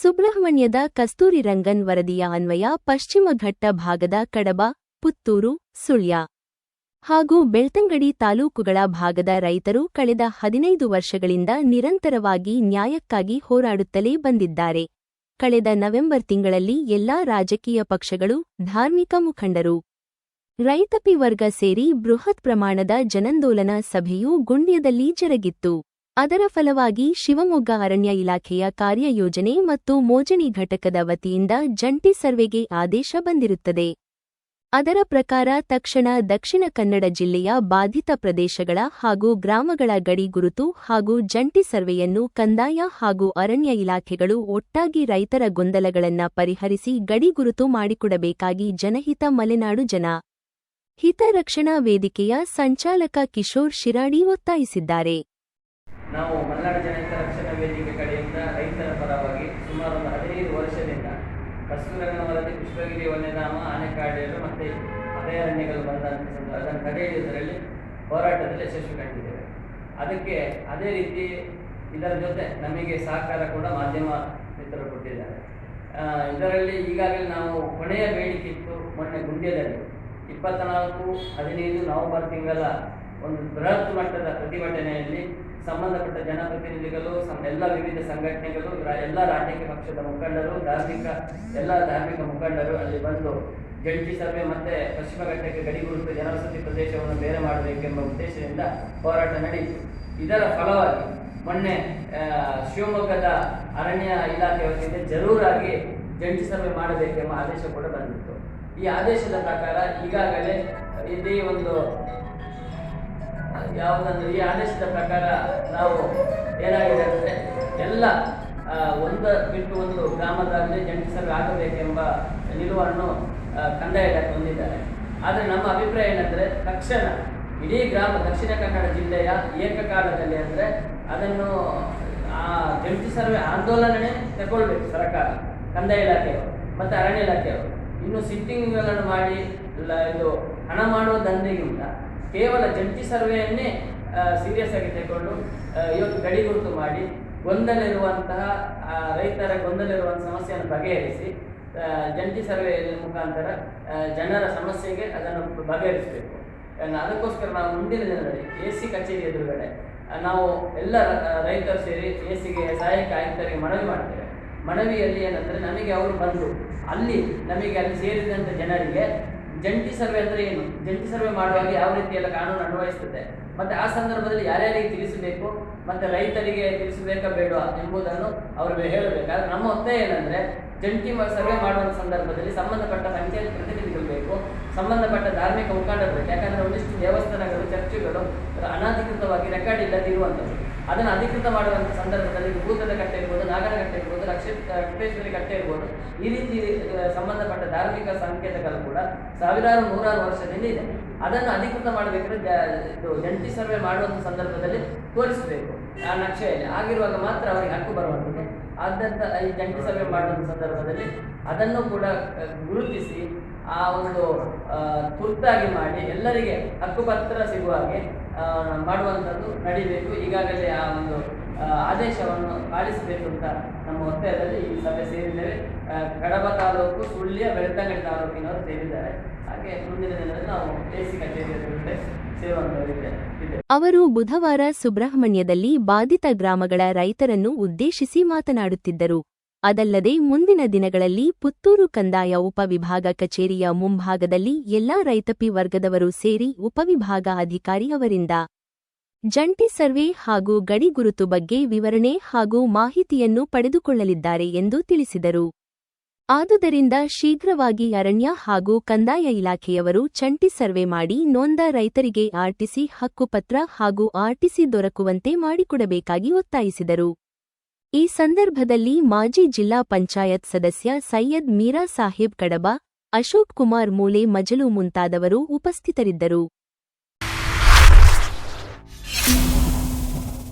ಸುಬ್ರಹ್ಮಣ್ಯದ ಕಸ್ತೂರಿ ರಂಗನ್ ವರದಿಯ ಅನ್ವಯ ಪಶ್ಚಿಮ ಘಟ್ಟ ಭಾಗದ ಕಡಬ, ಪುತ್ತೂರು, ಸುಳ್ಯ. ಹಾಗೂ ಬೆಳ್ತಂಗಡಿ ತಾಲೂಕುಗಳ ಭಾಗದ ರೈತರು ಕಳೆದ ಹದಿನೈದು ವರ್ಷಗಳಿಂದ ನಿರಂತರವಾಗಿ ನ್ಯಾಯಕ್ಕಾಗಿ ಹೋರಾಡುತ್ತಲೇ ಬಂದಿದ್ದಾರೆ. ಕಳೆದ ನವೆಂಬರ್ ತಿಂಗಳಲ್ಲಿ ಎಲ್ಲಾ ರಾಜಕೀಯ ಪಕ್ಷಗಳು ಧಾರ್ಮಿಕ ಮುಖಂಡರು. ರೈತಪಿ ವರ್ಗ ಸೇರಿ ಬೃಹತ್ ಪ್ರಮಾಣದ ಜನಂದೋಲನ ಸಭೆಯು ಗುಂಡ್ಯದಲ್ಲಿ ಜರುಗಿತ್ತು. ಅದರ ಫಲವಾಗಿ ಶಿವಮೊಗ್ಗ ಅರಣ್ಯ ಇಲಾಖೆಯ ಕಾರ್ಯಯೋಜನೆ ಮತ್ತು ಮೋಜಣಿ ಘಟಕದ ವತಿಯಿಂದ ಜಂಟಿ ಸರ್ವೆಗೆ ಆದೇಶ ಬಂದಿರುತ್ತದೆ. ಅದರ ಪ್ರಕಾರ ತಕ್ಷಣ ದಕ್ಷಿಣ ಕನ್ನಡ ಜಿಲ್ಲೆಯ ಬಾಧಿತ ಪ್ರದೇಶಗಳ ಹಾಗೂ ಗ್ರಾಮಗಳ ಗಡಿ ಗುರುತು ಹಾಗೂ ಜಂಟಿ ಸರ್ವೆಯನ್ನು ಕಂದಾಯ ಹಾಗೂ ಅರಣ್ಯ ಇಲಾಖೆಗಳು ಒಟ್ಟಾಗಿ ರೈತರ ಗೊಂದಲಗಳನ್ನು ಪರಿಹರಿಸಿ ಗಡಿ ಗುರುತು ಮಾಡಿಕೊಡಬೇಕಾಗಿ ಜನಹಿತ ಮಲೆನಾಡು ಜನ. ಹಿತರಕ್ಷಣಾ ವೇದಿಕೆಯ ಸಂಚಾಲಕ ಕಿಶೋರ್ ಶಿರಾಡಿ ಒತ್ತಾಯಿಸಿದ್ದಾರೆ. ನಾವು ಮಲೆನಾಡು ಜನಹಿತ ರಕ್ಷಣಾ ವೇದಿಕೆ ಕಡೆಯಿಂದ ರೈತರ ಪರವಾಗಿ ಸುಮಾರು ಒಂದು ಹದಿನೈದು ವರ್ಷದಿಂದ ಕಸ್ತೂರನ ವರದಿ ಪುಷ್ಪಗಿರಿ ವನ್ಯಧಾಮ ಆನೆಕಾಡಿಯರು ಮತ್ತು ಅಭಯಾರಣ್ಯಗಳು ಬಂದಂಥ ಅದನ್ನು ತಡೆಯುವುದರಲ್ಲಿ ಹೋರಾಟದಲ್ಲಿ ಯಶಸ್ವಿ ಕಂಡಿದ್ದೇವೆ. ಅದಕ್ಕೆ ಅದೇ ರೀತಿ ಇದರ ಜೊತೆ ನಮಗೆ ಸಹಕಾರ ಕೂಡ ಮಾಧ್ಯಮ ಮಿತ್ರರು ಕೊಟ್ಟಿದ್ದಾರೆ. ಇದರಲ್ಲಿ ಈಗಾಗಲೇ ನಾವು ಕೊನೆಯ ಬೇಡಿಕೆ ಇತ್ತು ಮೊನ್ನೆ ಗುಂಡ್ಯದಲ್ಲಿ. ಇಪ್ಪತ್ತ್ನಾಲ್ಕು ಹದಿನೈದು ನವೆಂಬರ್ ತಿಂಗಳ ಒಂದು ಬೃಹತ್ ಮಟ್ಟದ ಪ್ರತಿಭಟನೆಯಲ್ಲಿ ಸಂಬಂಧಪಟ್ಟ ಜನಪ್ರತಿನಿಧಿಗಳು ಎಲ್ಲ ವಿವಿಧ ಸಂಘಟನೆಗಳು ಎಲ್ಲ ರಾಜಕೀಯ ಪಕ್ಷದ ಮುಖಂಡರು, ಧಾರ್ಮಿಕ, ಎಲ್ಲ ಧಾರ್ಮಿಕ ಮುಖಂಡರು ಅಲ್ಲಿ ಬಂದು ಜಂಟಿ ಸಭೆ ಮತ್ತೆ ಪಶ್ಚಿಮ ಘಟ್ಟಕ್ಕೆ ಗಡಿ ಗುರುತು ಜನವಸತಿ ಪ್ರದೇಶವನ್ನು ಬೇರೆ ಮಾಡಬೇಕೆಂಬ ಉದ್ದೇಶದಿಂದ ಹೋರಾಟ ನಡೆಯಿತು. ಇದರ ಫಲವಾಗಿ ಮೊನ್ನೆ ಶಿವಮೊಗ್ಗದ ಅರಣ್ಯ ಇಲಾಖೆ ವತಿಯಿಂದ ಜರೂರಾಗಿ ಜಂಟಿ ಸಭೆ ಮಾಡಬೇಕೆಂಬ ಆದೇಶ ಕೂಡ ಬಂದಿತ್ತು. ಈ ಆದೇಶದ ಪ್ರಕಾರ ಈಗಾಗಲೇ ಇಲ್ಲಿ ಒಂದು ಯಾವುದಂದ್ರೆ ಈ ಆದೇಶದ ಪ್ರಕಾರ ನಾವು ಏನಾಗಿದೆ ಅಂದರೆ ಎಲ್ಲ ಒಂದು ಬಿಟ್ಟು ಒಂದು ಗ್ರಾಮದಲ್ಲಿ ಜಂಟಿ ಸರ್ವೆ ಆಗಬೇಕೆಂಬ ನಿಲುವನ್ನು ಕಂದಾಯ ಇಲಾಖೆ ಹೊಂದಿದ್ದಾರೆ. ಆದರೆ ನಮ್ಮ ಅಭಿಪ್ರಾಯ ಏನಂದರೆ ತಕ್ಷಣ, ಇಡೀ ಗ್ರಾಮ ದಕ್ಷಿಣ ಕನ್ನಡ ಜಿಲ್ಲೆಯ ಏಕಕಾಲದಲ್ಲಿ ಅಂದರೆ ಅದನ್ನು, ಆ, ಜಂಟಿ ಸರ್ವೆ ಆಂದೋಲನನೇ ತಗೊಳ್ಬೇಕು ಸರ್ಕಾರ, ಕಂದಾಯ ಇಲಾಖೆಯವರು ಮತ್ತು ಅರಣ್ಯ ಇಲಾಖೆಯವರು. ಇನ್ನು ಸಿಟ್ಟಿಂಗ್ಗಳನ್ನು ಮಾಡಿ ಇದು ಹಣ ಮಾಡುವ ದಂಧೆಗಿಂತ ಕೇವಲ ಜಂಟಿ ಸರ್ವೆಯನ್ನೇ ಸೀರಿಯಸ್ ಆಗಿ ಆ, ಇವತ್ತು ಗಡಿ ಗುರುತು ಮಾಡಿ ಗೊಂದಲ ಇರುವಂತಹ ಆ, ರೈತರ ಗೊಂದಲ ಇರುವಂತಹ ಸಮಸ್ಯೆಯನ್ನು ಬಗೆಹರಿಸಿ ಜಂಟಿ ಸರ್ವೆ ಮುಖಾಂತರ ಜನರ ಸಮಸ್ಯೆಗೆ ಅದನ್ನು ಬಗೆಹರಿಸಬೇಕು. ಅದಕ್ಕೋಸ್ಕರ ನಾವು ಮುಂದಿನ ದಿನದಲ್ಲಿ ಎ ಸಿ ಕಚೇರಿ ಎದುರುಗಡೆ ನಾವು ಎಲ್ಲ ರೈತರು ಸೇರಿ ಎ ಸಿಗೆ ಸಹಾಯಕ ಆಯುಕ್ತರಿಗೆ ಮನವಿ ಮಾಡ್ತೇವೆ. ಮನವಿಯಲ್ಲಿ ಏನಂದರೆ ನಮಗೆ ಅವರು ಬಂದು ಅಲ್ಲಿ ನಮಗೆ ಅಲ್ಲಿ ಸೇರಿದಂಥ ಜನರಿಗೆ ಜಂಟಿ ಸರ್ವೆ ಅಂದ್ರೆ ಏನು? ಜಂಟಿ ಸರ್ವೆ ಮಾಡುವಾಗ ಯಾವ ರೀತಿಯೆಲ್ಲ ಕಾನೂನು ಅನ್ವಯಿಸುತ್ತೆ? ಮತ್ತೆ ಆ ಸಂದರ್ಭದಲ್ಲಿ ಯಾರ್ಯಾರಿಗೆ ತಿಳಿಸಬೇಕು? ಮತ್ತೆ ರೈತರಿಗೆ ತಿಳಿಸಬೇಕಾ ಬೇಡವಾ ಎಂಬುದನ್ನು ಅವರು ಹೇಳಬೇಕು. ಆದ್ರೆ ನಮ್ಮ ಒತ್ತಾಯ ಏನಂದ್ರೆ, ಜಂಟಿ ಸರ್ವೆ ಮಾಡುವಂಥ ಸಂದರ್ಭದಲ್ಲಿ ಸಂಬಂಧಪಟ್ಟ ಪಂಚಾಯತ್ ಪ್ರತಿನಿಧಿಗಳು ಬೇಕು ಸಂಬಂಧಪಟ್ಟ ಧಾರ್ಮಿಕ ಮುಖಂಡರು ಬೇಕು ಯಾಕಂದ್ರೆ ಒಂದಿಷ್ಟು ದೇವಸ್ಥಾನಗಳು, ಚರ್ಚುಗಳು ಅನಧಿಕೃತವಾಗಿ ರೆಕಾರ್ಡ್ ಇಲ್ಲದಿರುವಂತದ್ದು ಅದನ್ನು ಅಧಿಕೃತ ಮಾಡುವಂಥ ಸಂದರ್ಭದಲ್ಲಿ ಇದು ಭೂತದ ಕಟ್ಟೆ ಇರ್ಬೋದು ನಾಗರ ಕಟ್ಟೆ ರಕ್ಷ ಕಟ್ಟೆ ಇರ್ಬೋದು ಈ ರೀತಿ ಸಂಬಂಧಪಟ್ಟ ಧಾರ್ಮಿಕ ಸಂಕೇತಗಳು ಕೂಡ ಸಾವಿರಾರು, ನೂರಾರು ವರ್ಷದಿಂದ ಇದೆ. ಅದನ್ನು ಅಧಿಕೃತ ಮಾಡಬೇಕಾದ್ರೆ ಇದು ಜಂಟಿ ಸರ್ವೆ ಮಾಡುವಂಥ ಸಂದರ್ಭದಲ್ಲಿ ತೋರಿಸಬೇಕು ಆ ನಕ್ಷೆಯಲ್ಲಿ. ಆಗಿರುವಾಗ ಮಾತ್ರ ಅವರಿಗೆ ಹಕ್ಕು ಬರುವಂಥದ್ದು. ಆದಂತ ಈ ಜಂಟಿ ಸರ್ವೆ ಮಾಡುವಂಥ ಸಂದರ್ಭದಲ್ಲಿ ಅದನ್ನು ಕೂಡ ಗುರುತಿಸಿ ಆ ಒಂದು ತುರ್ತಾಗಿ ಮಾಡಿ ಎಲ್ಲರಿಗೆ ಹಕ್ಕುಪತ್ರ ಸಿಗುವ ಹಾಗೆ ಮಾಡುವಂಥದ್ದು ನಡೀಬೇಕು. ಈಗಾಗಲೇ ಆ ಒಂದು ಆದೇಶವನ್ನು ಪಾಲಿಸಬೇಕು ಅಂತ ನಮ್ಮ ಒತ್ತಾಯದಲ್ಲಿ ಈ ಸಭೆ ಸೇರಿದ್ದೇವೆ. ಕಡಬ ತಾಲೂಕು ಸುಳ್ಯ ಬೆಳ್ತಂಗಡಿ ತಾಲೂಕಿನವರು ಸೇರಿದ್ದಾರೆ. ಹಾಗೆ ಮುಂದಿನ ದಿನದಲ್ಲಿ ನಾವು ಎ ಸಿ ಕಚೇರಿ ಎದುರುಗಡೆ ಸೇರುವಂಥದ್ದಿದೆ ಇದೆ. ಅವರು ಬುಧವಾರ ಸುಬ್ರಹ್ಮಣ್ಯದಲ್ಲಿ ಬಾಧಿತ ಗ್ರಾಮಗಳ ರೈತರನ್ನು ಉದ್ದೇಶಿಸಿ ಮಾತನಾಡುತ್ತಿದ್ದರು. ಅದಲ್ಲದೆ ಮುಂದಿನ ದಿನಗಳಲ್ಲಿ ಪುತ್ತೂರು ಕಂದಾಯ ಉಪವಿಭಾಗ ಕಚೇರಿಯ ಮುಂಭಾಗದಲ್ಲಿ ಎಲ್ಲಾ ರೈತಪಿ ವರ್ಗದವರು ಸೇರಿ ಉಪವಿಭಾಗ ಅಧಿಕಾರಿ ಅವರಿಂದ ಜಂಟಿ ಸರ್ವೆ ಹಾಗೂ ಗಡಿ ಗುರುತು ಬಗ್ಗೆ ವಿವರಣೆ ಹಾಗೂ ಮಾಹಿತಿಯನ್ನು ಪಡೆದುಕೊಳ್ಳಲಿದ್ದಾರೆ ಎಂದು ತಿಳಿಸಿದರು. ಆದುದರಿಂದ ಶೀಘ್ರವಾಗಿ ಅರಣ್ಯ ಹಾಗೂ ಕಂದಾಯ ಇಲಾಖೆಯವರು ಚಂಟಿ ಸರ್ವೆ ಮಾಡಿ ನೊಂದ ರೈತರಿಗೆ ಆರ್ಟಿಸಿ ಹಕ್ಕುಪತ್ರ ಹಾಗೂ ಆರ್ಟಿಸಿ ದೊರಕುವಂತೆ ಮಾಡಿಕೊಡಬೇಕಾಗಿ ಒತ್ತಾಯಿಸಿದರು. ಈ ಸಂದರ್ಭದಲ್ಲಿ ಮಾಜಿ ಜಿಲ್ಲಾ ಪಂಚಾಯತ್ ಸದಸ್ಯ ಸೈಯದ್ ಮೀರಾ ಸಾಹೇಬ್ ಕಡಬ, ಅಶೋಕ್ ಕುಮಾರ್ ಮೂಲೆ ಮಜಲು ಮುಂತಾದವರು ಉಪಸ್ಥಿತರಿದ್ದರು.